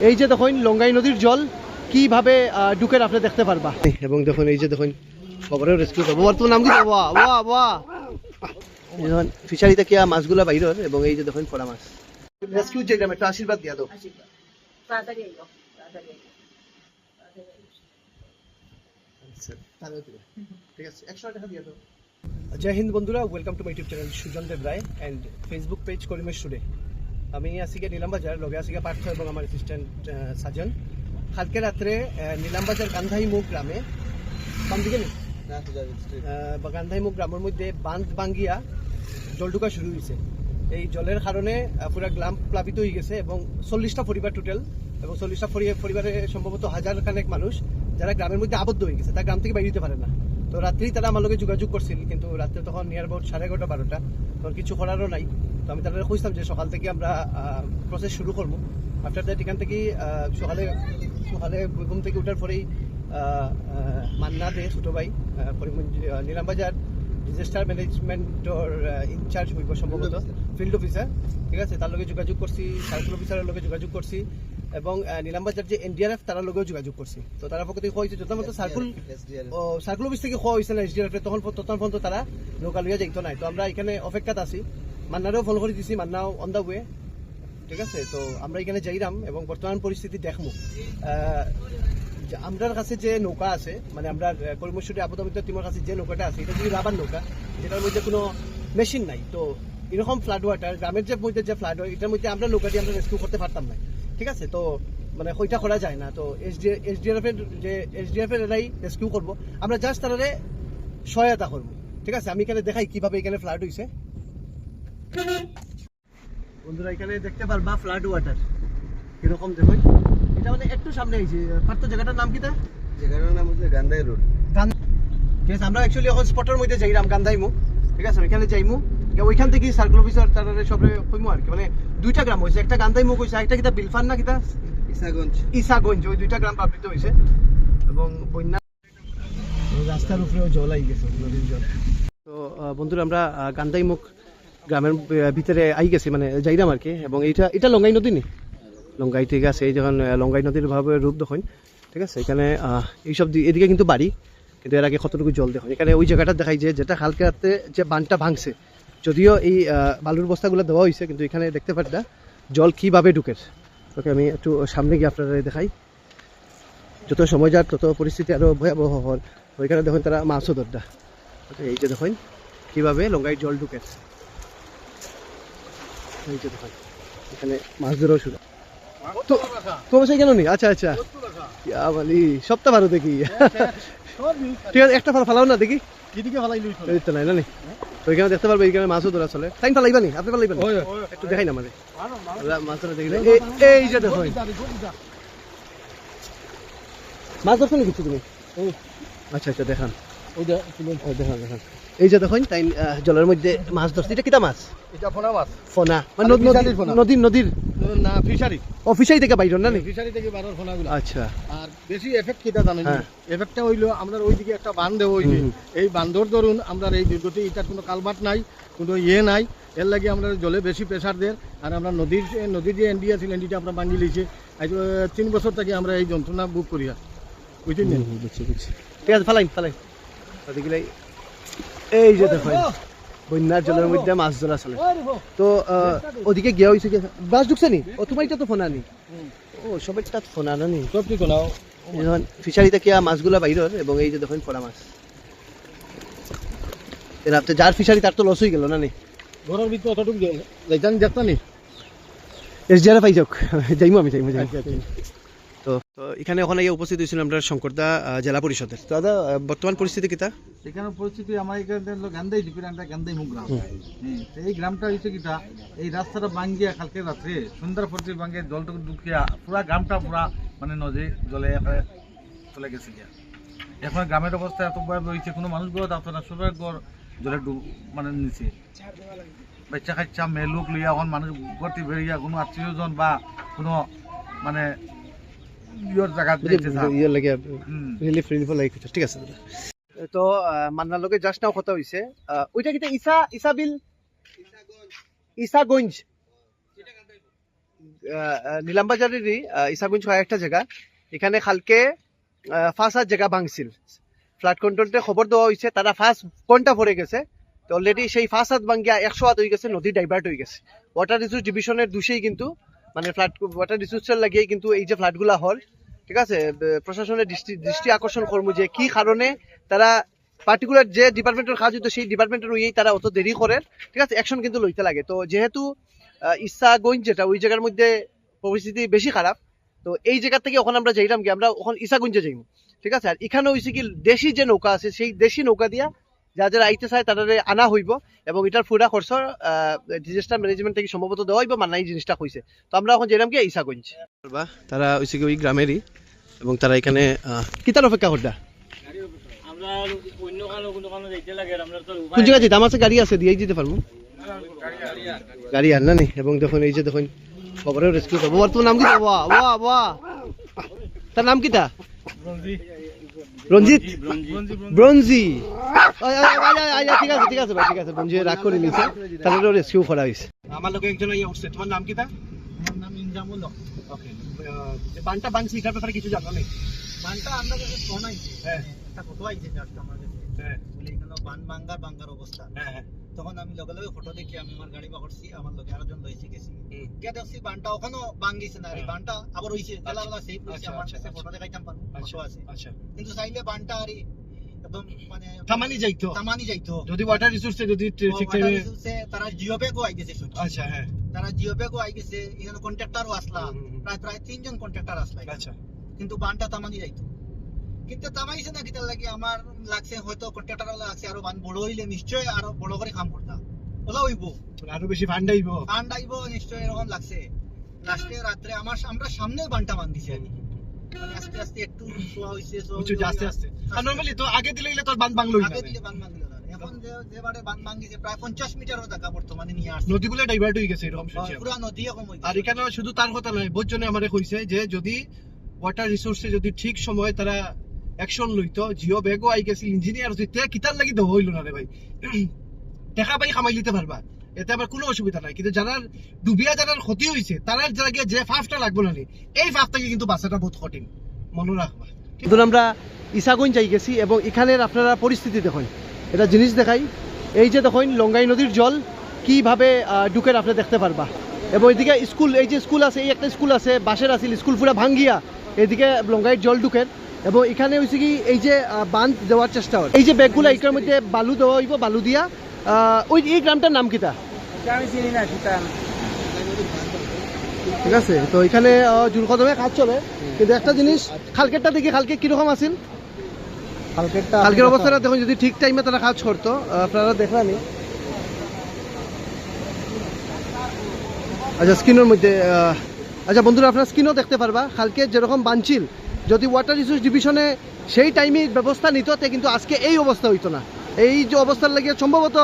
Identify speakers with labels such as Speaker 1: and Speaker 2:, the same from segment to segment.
Speaker 1: এই যে দেখুন লঙ্গাই নদীর জল কীভাবে ঢুকেন আপনি দেখতে পারবা? এবং দেখুন এই যে দেখুন খবরেও রেস্কিউ করব। তোমার নাম কি? ওয়া ওয়া ওয়া। দেখুন ফিশারি থেকে মাছগুলা বাইরের এবং এই যে দেখুন পড়া মাছ। রেস্কিউ যে গ্রামে একটা আশীর্বাদ দিয়া দাও। আচ্ছা, ঠিক আছে একশো টাকা দিয়ে দাও। জয় হিন্দ বন্ধুরা welcome to my YouTube channel Sujan Deb Roy and Facebook page করিমেশ today আমি আজকে নীলামবাজার লগে আজকে পার্থ এবং আমার অ্যাসিস্ট্যান্ট সাজন। কালকে রাত্রে নীলামবাজার গান্ধাইমুখ গ্রামে। বাম দিকে গান্ধাইমুখ গ্রামের মধ্যে বাঁধ ভাঙ্গিয়া জল ঢুকা শুরু হয়েছে এই জলের কারণে পুরা গ্রাম প্লাবিত হয়ে গেছে এবং চল্লিশটা পরিবার টোটাল এবং চল্লিশটা পরিবারে সম্ভবত হাজার খানেক মানুষ যারা গ্রামের মধ্যে আবদ্ধ হয়ে গেছে তারা গ্রাম থেকে বাইরে যেতে পারে না। তো রাত্রি তারা আমার লগে যোগাযোগ করছিল কিন্তু রাত্রে তখন নিয়ার অ্যাবাউট সাড়ে এগারোটা বারোটা। তখন কিছু করারও নাই। তো আমি তাদের খুঁজতাম যে সকাল থেকে আমরা প্রসেস শুরু করব। আফটার দ্যাট এখান থেকে সকালে সকালে ঘুম থেকে ওঠার পরেই মান্না দে ছোটো ভাই করিমগঞ্জ নিলামবাজার ডিজাস্টার ম্যানেজমেন্টর ইনচার্জ হইব সম্ভবত ফিল্ড অফিসার ঠিক আছে? তার লগে যোগাযোগ করছি সার্কেল অফিসারের লগে যোগাযোগ করছি এবং নিলামবাজার যে এনডিআরএফ তার লগেও যোগাযোগ করছি। তো তারা পক্ষ থেকে হয়েছে যত মতো সার্কুল সার্কুল অফিস থেকে হওয়া হয়েছে না এসডিআরএফ তখন তখন পর্যন্ত তারা নৌকা লইয়া যাইতো নাই। তো আমরা এখানে অপেক্ষাত আছি। মান্নারেও ফোন করে দিছি মান্নাও অন দ্য ওয়ে ঠিক আছে? তো আমরা এখানে যাইরাম এবং বর্তমান পরিস্থিতি আহ, আমরার কাছে যে নৌকা আছে মানে আমরা কর্মসূচি আবদ্ধমিত টিমের কাছে যে নৌকাটা আছে এটা যদি রাবার নৌকা যেটার মধ্যে কোনো মেশিন নাই তো এরকম ফ্লাড ওয়াটার গ্রামের যে মধ্যে যে ফ্লাড হয় এটার মধ্যে আমরা নৌকাটি আমরা রেস্কিউ করতে পারতাম না ঠিক আছে? তো মানে ওইটা করা যায় না তো এসডিএফ এর যে এস এসডিএফ এর এরাই রেস্কিউ করব। আমরা জাস্ট তারারে সহায়তা করব ঠিক আছে? আমি এখানে দেখাই কীভাবে এখানে ফ্লাড হয়েছে বন্ধুরা এখানে দেখতে পারবা ফ্লাড ওয়াটার কীরকম দেখুন। এটা মানে একটু সামনে আইছে পার্থ জায়গাটার নাম কিটা
Speaker 2: জায়গাটার নাম হচ্ছে গান্ধাই রোড
Speaker 1: ঠিক আছে আমরা অ্যাকচুয়ালি এখন স্পটের মধ্যে যাইরাম গান্ধাইমু। ঠিক আছে ওইখানে যাইমু। ওইখান থেকে সার্কেল অফিসার তারা সবে কইমু আর কি। মানে দুইটা গ্রাম হয়েছে একটা গান্ধাইমু কইছে একটা কিটা বিলফান না কিটা
Speaker 2: ইসাগঞ্জ।
Speaker 1: ইসাগঞ্জ ওই দুইটা গ্রাম প্লাবিত হয়েছে এবং বন্যা রাস্তার উপরেও জল আই গেছে নদীর জল। তো বন্ধুরা আমরা গান্ধাইমুখ গ্রামের ভিতরে আই গেছি মানে যাইরাম আর কি। এবং এইটা, এটা লঙ্গাই নদী নি? লঙ্গাই ঠিক আছে, এই যখন লঙ্গাই নদীর ভাবে রূপ দেখুন ঠিক আছে? এখানে এইসব এদিকে কিন্তু বাড়ি, কিন্তু এর আগে কতটুকু জল দেখুন এখানে ওই জায়গাটা দেখাই যে, যেটা হালকা রাতে যে বানটা ভাঙছে। যদিও এই বালুর বস্তাগুলো দেওয়া হয়েছে কিন্তু এখানে দেখতে পারি না জল কীভাবে ঢুকে। ওকে, আমি একটু সামনে গিয়ে আপনারা দেখাই। যত সময় যার তত পরিস্থিতি আরও ভয়াবহ হল ওইখানে দেখুন তারা মাছও দরদা ওকে, এই যে দেখুন, কীভাবে লঙ্গাই জল ঢুকে এই যে দেখুন এখানে মাছ ধরেও শুরু তো তো বসে কেন নি? আচ্ছা আচ্ছা। ইয়া বলি সপ্তাহ ভালো দেখি। ঠিক আছে একটা ফালা ফালাও না দেখি। এই তো নাই না নি? তো দেখতে পারবে এখানে মাছও ধরা চলে। টাইম ফালাইবা নি? আপনি ফালাইবেন একটু দেখাই না মানে মাছ ধরা দেখি এই- এই যে দেখুন। মাছ ধরছো নাকি কিছু তুমি? আচ্ছা আচ্ছা দেখান। ও, দেখান দেখান। এই যে দেখুন তাই জলের মধ্যে মাছ ধরছে। এটা কিটা মাছ?
Speaker 2: এটা ফোনা মাছ।
Speaker 1: ফোনা। মানে নদীর। নদীর নদীর?
Speaker 2: না ফিশারি।
Speaker 1: অফিসাই থেকে বাইর না
Speaker 2: ফিশারি থেকে বারোর ফোনাগুলো।
Speaker 1: আচ্ছা।
Speaker 2: আর বেশি এফেক্ট কিটা জানেন?
Speaker 1: হ্যাঁ।
Speaker 2: এফেক্টটা হইল আমরা ওইদিকে একটা বান দেবো
Speaker 1: হুম।
Speaker 2: এই বান্ধর ধরুন আমরা এই দুর্গতি এটার কোনো কালবাট নাই কোনো ইয়ে নাই। এর লাগে আমরা জলে বেশি প্রেশার দেন। আর আমরা নদীর নদীর যে এনডি আছে এনডিটা আমরা ভাঙি লিছে। আজ তিন বছর থেকে আমরা এই যন্ত্রণা বুক করি। আর
Speaker 1: বুঝছি। ঠিক আছে ফালাইন ফালাইন। ওদিকে এই যে দেখুন বন্যার জলের মধ্যে মাছ ধরা চলে। তো ওদিকে গিয়া হয়েছে কি? বাস ঢুকছে নি? ও তোমার এটা তো ফোনা নি ও ফোনা না নি।
Speaker 2: সব
Speaker 1: ফিশারি থেকে মাছগুলা বাইরের? এবং এই যে দেখুন ফোনা মাছ। এর আপনি যার ফিশারি তার তো লস হয়ে গেল না নি?
Speaker 2: ঘরের ভিতরে অতটুকু দেখতানি
Speaker 1: এস জিয়ারে পাই যাক। যাইমু আমি যাইমু যাইমু। তো তো এখানে ওখানে উপস্থিত হয়েছিলাম আমরা শঙ্করদা জেলা পরিষদের। দাদা বর্তমান পরিস্থিতি কিতা
Speaker 3: এখানে পরিস্থিতি আমার এখানে গান্ধাই ডিপির একটা গান্ধাই মুখ গ্রাম। এই গ্রামটা হচ্ছে কিটা এই রাস্তাটা ভাঙ্গিয়া কালকে রাত্রে সন্ধ্যার পর থেকে ভাঙ্গিয়া জলটুকু ঢুকিয়া পুরা গ্রামটা পুরা মানে নদী জলে চলে গেছে গিয়া। এখন গ্রামের অবস্থা এত ভয়াবহ হয়েছে কোনো মানুষ গড় দাঁত না সবার গড় জলে ডুব মানে নিচে। বাচ্চা কাচ্চা মেয়ে লোক লইয়া এখন মানুষ গড়তি বেরিয়া কোনো আত্মীয়জন বা কোনো মানে ইয়র জায়গা
Speaker 1: লাগে রিলিফ রিলিফ লাগে ঠিক আছে তো আহ, মান্নার লগে জাস্ট নাও কথা হইছে ওইটা কিটা ইসা ইসাবিল ইসাগঞ্জ নিলামবাজারেরই ইসাগুঞ্জ হয় একটা জায়গা এখানে ফার্স্ট হাত জায়গা ভাঙছিল। ফ্লাড কন্ট্রোলতে খবর দেওয়া হয়েছে তারা ফার্স্ট কোনটা পড়ে গেছে তো অলরেডি সেই ফার্স্ট হাত ভাঙ্গিয়া একশো হাত হয়ে গেছে নদী ডাইভার্ট হয়ে গেছে। ওয়াটার রিসোর্স ডিভিশনের দোষেই কিন্তু মানে ফ্লাড ওয়াটার রিসোর্সের লাগিয়ে কিন্তু এই যে ফ্লাডগুলা হল, ঠিক আছে? প্রশাসনের দৃষ্টি দৃষ্টি আকর্ষণ করব যে কি কারণে তারা পার্টিকুলার যে ডিপার্টমেন্টের কাজ হইতো, সেই ডিপার্টমেন্টের ওই তারা অত দেরি করে, ঠিক আছে? অ্যাকশন কিন্তু লইতে লাগে। তো যেহেতু ইসাগঞ্জ যেটা, ওই জায়গার মধ্যে পরিস্থিতি বেশি খারাপ, তো এই জায়গা থেকে ওখানে আমরা যাইলাম কি? আমরা ওখানে ইসাগঞ্জে যাইব ঠিক আছে? আর এখানে হয়েছে কি, দেশি যে নৌকা আছে, সেই দেশি নৌকা দিয়া যা যারা আইতে চায় তাদের আনা হইব এবং এটার পুরা খরচ ডিজাস্টার ম্যানেজমেন্ট থেকে সম্ভবত দেওয়া হইব মানে এই জিনিসটা কইছে। তো আমরা এখন যাইলাম কি ইসাগঞ্জ তারা হয়েছে কি ওই গ্রামেরই এবং তারা এখানে কিতার অপেক্ষা
Speaker 4: অন্য কানো
Speaker 1: জায়গায় কাছে গাড়ি আছে দিয়েই যেতে পারব। গাড়ি আর না নি? এবং দেখুন এই যে দেখুন খবরের রেস্কিউ করব। তোর নাম কি? ওয়া ওয়া ওয়া। তার নাম কিটা রঞ্জিত? ব্রঞ্জি। আয়, আয়, আয়, আয়, আয়, আয়, ঠিক আছে ঠিক আছে ভাই ঠিক আছে ব্রঞ্জি রাগ করে নিছে। তাদের রেস্কিউ করা হয়েছে আমার লোক একজন ইয়ে উঠছে। তোমার নাম কিটা
Speaker 3: আমার নাম ইনজামুল।
Speaker 1: ওকে বানটা বানছি এটার ব্যাপারে কিছু জানো নেই
Speaker 3: বানটা আমরা কাছে ফোন
Speaker 1: হ্যাঁ।
Speaker 3: একটা ফটো আইছে জাস্ট আমার কাছে। বলে এখানে বান ভাঙ্গার ভাঙ্গার অবস্থা। তখন আমি লগে লগে ফটো দেখি আমি আমার গাড়ি বাকরছি আমার লগে আরেকজন লইছে গেছি।
Speaker 1: হুম।
Speaker 3: দেখছি বানটা ওখানেও ভাঙ্গিছে না রে। বানটা আবার হইছে তেলা বেলা সেভ হইছে আমার কাছে। ফটো দেখাইতাম পারব ফটো আছে। কিন্তু চাইলে বানটা আরে একদম মানে
Speaker 1: তামানি যাইতো।
Speaker 3: তামানি যাইতো।
Speaker 1: যদি ওয়াটার রিসোর্সে যদি ঠিক টাইমে
Speaker 3: তারা জিও ব্যাগও আই গেছে
Speaker 1: আচ্ছা হ্যাঁ।
Speaker 3: তারা জিও ব্যাগও আই গেছে এখানে কন্ট্রাক্টরও আসলা। প্রায় প্রায় তিনজন কন্ট্রাক্টর আসলা
Speaker 1: আচ্ছা।
Speaker 3: কিন্তু বানটা তামানি যাইতো। কিন্তু তামাইছে না কিতার লাগি আমার লাগছে হয়তো কন্ট্রাক্টর লাগছে আরও বান বড় হইলে নিশ্চয় আরও বড় করে কাম করতা ওলা হইব
Speaker 1: আরও বেশি ফান্ড আইব
Speaker 3: বান আইব নিশ্চয় এরকম লাগছে। লাস্টে রাত্রে আমার আমরা সামনে বানটা বান দিছে আর মানে আস্তে আস্তে একটু শোয়া হইছে শোয়া
Speaker 1: কিছু আস্তে আস্তে। আর নরমালি তো আগে দিলে গেলে তোর বান বাংলো
Speaker 3: আগে দিলে বান না এখন যে যেবারে বান ভাঙিছে প্রায় পঞ্চাশ মিটারও জায়গা বর্তমানে নিয়ে আসছে
Speaker 1: নদী বলে ডাইভার্ট হয়ে গেছে এরকম শুনছি।
Speaker 3: পুরা নদী এখন
Speaker 1: আর এখানে শুধু তার কথা নয় বহুত জনে আমারে কইছে যে যদি ওয়াটার রিসোর্সে যদি ঠিক সময় তারা অ্যাকশন লইতো জিও ব্যাগও আই গেছে ইঞ্জিনিয়ার হইতে কিতার লাগি দেওয়া হইল না রে ভাই। টাকা পাই কামাই লিতে পারবা এতে আবার কোনো অসুবিধা নাই। কিন্তু যারা ডুবিয়া যারা ক্ষতি হয়েছে তারা যারা গিয়ে যে ফাফটা লাগবে না এই ফাফটাকে কিন্তু বাঁচাটা বহুত কঠিন। মনে রাখবা কিন্তু আমরা ইসাগঞ্জ যাই গেছি এবং এখানের আপনারা পরিস্থিতি দেখুন। এটা জিনিস দেখাই। এই যে দেখুন লঙ্গাই নদীর জল কীভাবে আহ, ঢুকে আপনি দেখতে পারবা। এবং এদিকে স্কুল এই যে স্কুল আছে এই একটা স্কুল আছে বাসের আছিল স্কুল পুরা ভাঙ্গিয়া। এদিকে লঙ্গাইয়ের জল ঢুকেন এবং এখানে হয়েছে কি এই যে বাঁধ দেওয়ার চেষ্টা হয়। এই যে ব্যাগগুলো এইটার মধ্যে বালু দেওয়া হইব বালু দিয়া। ওই এই গ্রামটার নাম কিটা
Speaker 4: আমি চিনি না
Speaker 1: ঠিক আছে তো এখানে আহ, কদমে কাজ চলে। কিন্তু একটা জিনিস খালকেরটা দেখি খালকে কীরকম আছিল?
Speaker 2: কালকেরটা
Speaker 1: কালকের অবস্থাটা দেখুন যদি ঠিক টাইমে তারা কাজ করতো আপনারা দেখলানি আচ্ছা স্ক্রিনের মধ্যে আচ্ছা বন্ধুরা আপনার স্ক্রিনও দেখতে পারবা কালকে যেরকম বানছিল যদি ওয়াটার রিসোর্স ডিভিশনে সেই টাইমে ব্যবস্থা নিত তে কিন্তু আজকে এই অবস্থা হইতো না। এই যে অবস্থার লাগে সম্ভবত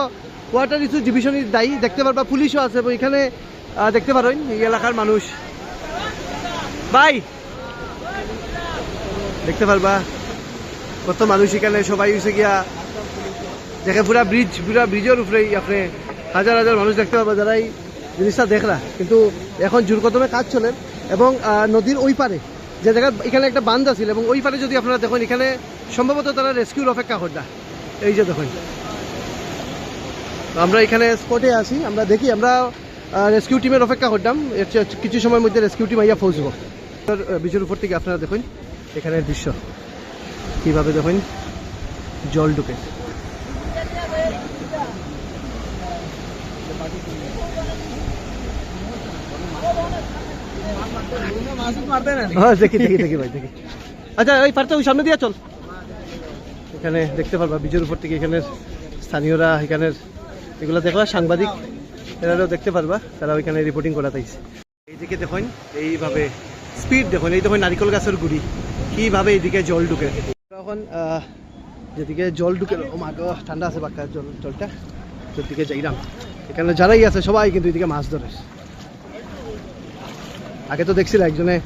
Speaker 1: ওয়াটার রিসোর্স ডিভিশনের দায়ী, দেখতে পারবা পুলিশও আছে এখানে দেখতে পারেন এই এলাকার মানুষ। বাই দেখতে পারবা, কত মানুষ এখানে, সবাই হয়েছে গিয়া, দেখে পুরা ব্রিজ পুরা ব্রিজের উপরেই আপনি হাজার হাজার মানুষ দেখতে পাবে যারা এই জিনিসটা দেখরা কিন্তু এখন জোর কদমে কাজ চলে, এবং নদীর ওই পারে যে জায়গা, এখানে একটা বান্ধ আছিল এবং ওই পারে যদি আপনারা দেখুন, এখানে সম্ভবত তারা রেস্কিউর অপেক্ষা করটা এই যে দেখুন। আমরা এখানে স্পটে আছি, আমরা দেখি, আমরা রেস্কিউ টিমের অপেক্ষা করতাম। কিছু সময়ের মধ্যে রেস্কিউ টিম আইয়া পৌঁছবো। ব্রিজের উপর থেকে আপনারা দেখুন, এখানের দৃশ্য। কীভাবে দেখুন, জল ঢুকে। হ্যাঁ আচ্ছা সামনে দিয়ে চল। এখানে দেখতে পারবা, বীজের উপর থেকে স্থানীয়রা এগুলো দেখবা সাংবাদিক দেখতে পারবা, তারা ওইখানে রিপোর্টিং করা তাইছে। এইদিকে এইভাবে স্পিড দেখুন, এই দেখুন নারিকল গাছের গুড়ি, কীভাবে এইদিকে জল ঢুকে। এখন যেদিকে জল ঢুকে ঠান্ডা আছে বাক্কা জল, জলটা যেদিকে যাইলাম এখানে যারাই আছে, সবাই কিন্তু এদিকে মাছ ধরে। আগে তো দেখছিল একজনে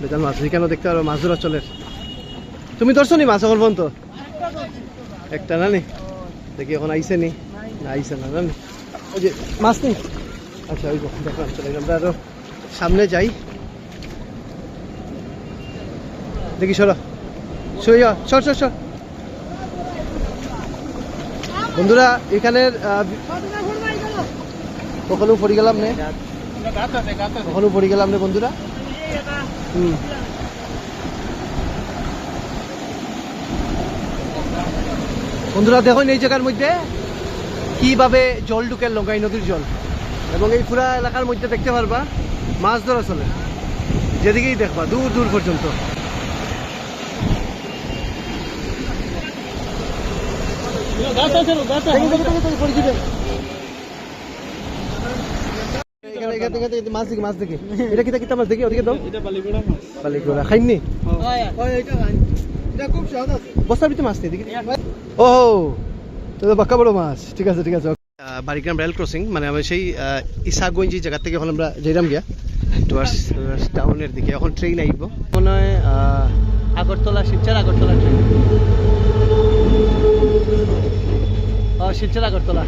Speaker 1: বেজান মাছ এখানেও দেখতে পারো মাছ ধরা চলে তুমি ধরছো নি মাছ এখন পর্যন্ত একটা না নি দেখি এখন আইসে নি? না আইসে না না নি? ওই যে মাছ নেই? আচ্ছা ওই দেখলাম, চলে আমরা আরও সামনে যাই। দেখি, সর। সর সর সর সর। বন্ধুরা, এখানের কখনো পড়ে গেলাম নে? কখনো পড়ে গেলাম নে বন্ধুরা? হুম। বন্ধুরা দেখুন এই জায়গার মধ্যে কীভাবে জল ঢুকে লঙ্কাই নদীর জল। এবং এই পুরা এলাকার মধ্যে দেখতে পারবা, মাছ ধরা চলে। যেদিকেই দেখবা, দূর দূর পর্যন্ত। পরিচিত। এখানে, এখানে, এখানে, এখানে, মাছ দেখি মাছ দেখি। এটা কিতা কিতা মাছ দেখি? ওদিকে দাও। বালিগোড়া খাইনি বস্তার ভিতরে মাছ নেই দেখি। ও তো তো বাক্কা বড় মাছ। ঠিক আছে ঠিক আছে বারিগ্রাম রেল ক্রসিং মানে আমি সেই ইসাগঞ্জ জায়গা থেকে এখন আমরা যাইলাম গিয়া। টুয়ার্স টাউনের দিকে। এখন ট্রেন আইব। মনে হয় আগরতলা শিলচর আগরতলা ট্রেন শিলচর আগরতলা।